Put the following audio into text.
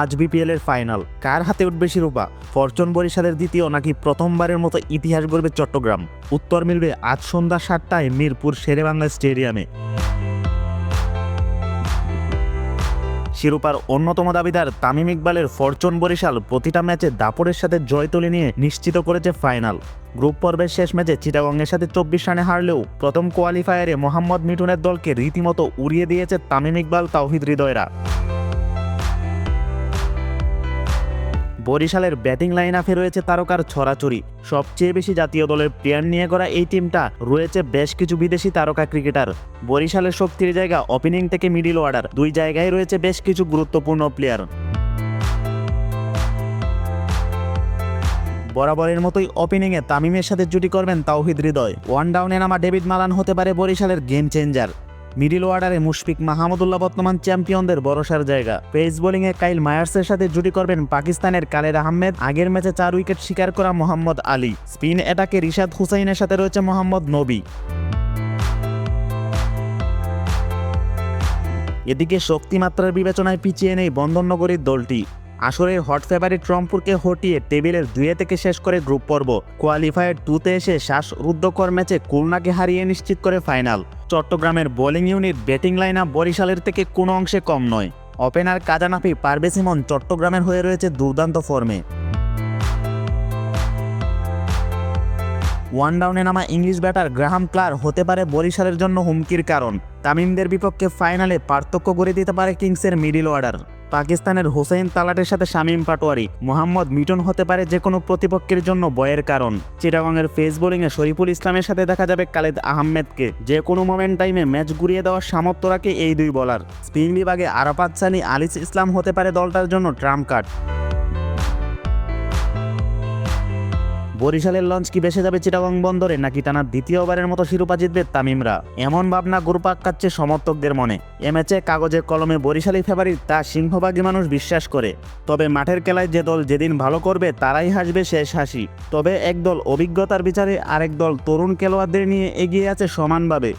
আজ বিপিএল এর ফাইনাল কার হাতে উঠবে শিরোপা? ফরচুন বরিশালের দ্বিতীয় নাকি প্রথমবারের মতো ইতিহাস গড়বে চট্টগ্রাম? উত্তর মিলবে আজ সন্ধ্যা সাতটায় মিরপুর শেরেবাংলা স্টেডিয়ামে। শিরোপার অন্যতম দাবিদার তামিম ইকবালের ফরচুন বরিশাল প্রতিটা ম্যাচে দাপড়ের সাথে জয় তুলে নিয়ে নিশ্চিত করেছে ফাইনাল গ্রুপ পর্বের শেষ ম্যাচে চিটাগংয়ের সাথে চব্বিশ রানে হারলেও প্রথম কোয়ালিফায়ারে মোহাম্মদ মিঠুনের দলকে রীতিমতো উড়িয়ে দিয়েছে তামিম ইকবাল, তাওহিদ হৃদয়রা। বরিশালের ব্যাটিং লাইন আপে রয়েছে তারকার ছড়াছড়ি। সবচেয়ে বেশি জাতীয় দলের প্লেয়ার নিয়ে করা এই টিমটা রয়েছে বেশ কিছু বিদেশি তারকা ক্রিকেটার বরিশালের শক্তির জায়গা ওপেনিং থেকে মিডিল অর্ডার দুই জায়গায় রয়েছে বেশ কিছু গুরুত্বপূর্ণ প্লেয়ার বরাবরের মতোই ওপেনিংয়ে তামিমের সাথে জুটি করবেন তাওহিদ হৃদয়। ওয়ান ডাউনে নামা ডেভিড মালান হতে পারে বরিশালের গেম চেঞ্জার মিডিল ওয়ার্ডারে মুশফিক মাহমুদুল্লাহ বর্তমান চ্যাম্পিয়নদের ভরসার জায়গা। পেস বোলিংয়ে কাইল মায়ার্সের সাথে জুটি করবেন পাকিস্তানের কালের আহমেদ। আগের ম্যাচে চার উইকেট শিকার করা মোহাম্মদ আলী। স্পিন অ্যাটাকে রিশাদ হুসাইনের সাথে রয়েছে মোহাম্মদ নবী। এদিকে শক্তিমাত্রার বিবেচনায় পিছিয়ে নেই বন্দরনগরীর দলটি। আসরের হট ফেভারিট রংপুরকে হটিয়ে টেবিলের দুয়ে থেকে শেষ করে গ্রুপ পর্ব। কোয়ালিফায়ার টুতে এসে শ্বাসরুদ্ধকর ম্যাচে খুলনাকে হারিয়ে নিশ্চিত করে ফাইনাল। চট্টগ্রামের bowling unit batting line up বরিশালের থেকে কোনো অংশে কম নয়। ওপেনার কাজানাফি পারভেজ চট্টগ্রামের হয়ে রয়েছে দুর্দান্ত ফর্মে। ওয়ান ডাউনে নামা ইংলিশ ব্যাটার গ্রাহাম ক্লার হতে পারে বরিশালের জন্য হুমকির কারণ। তামিমদের বিপক্ষে ফাইনালে পার্থক্য গড়ে দিতে পারে কিংসের মিডিল অর্ডার। পাকিস্তানের হোসেন তালাটের সাথে শামীম পাটোয়ারি, মোহাম্মদ মিটন হতে পারে যে কোনো প্রতিপক্ষের জন্য বয়ের কারণ। চিটাগংয়ের ফেস বোলিংয়ে শরীফুল ইসলামের সাথে দেখা যাবে কালেদ আহমেদকে। যে কোনো মোমেন্ট টাইমে ম্যাচ ঘুরিয়ে দেওয়ার সামর্থ্য রাখে এই দুই বলার স্পিন বিভাগে আরাফাত সানি, আলিস ইসলাম হতে পারে দলটার জন্য ট্রাম্প কার্ড। বরিশালের লঞ্চ কি বেসে যাবে চিটাগং বন্দরে নাকি টানা দ্বিতীয়বারের মতো শিরোপা জিতবে তামিমরা? এমন ভাবনা ঘুরপাক কাচ্ছে সমর্থকদের মনে। এ ম্যাচে কাগজে কলমে বরিশালী ফেভারিট তা সিংহভাগী মানুষ বিশ্বাস করে। তবে মাঠের খেলায় যে দল যেদিন ভালো করবে, তারাই হাসবে শেষ হাসি। তবে একদল অভিজ্ঞতার বিচারে আরেক দল তরুণ খেলোয়াড়দের নিয়ে এগিয়ে আছে সমানভাবে।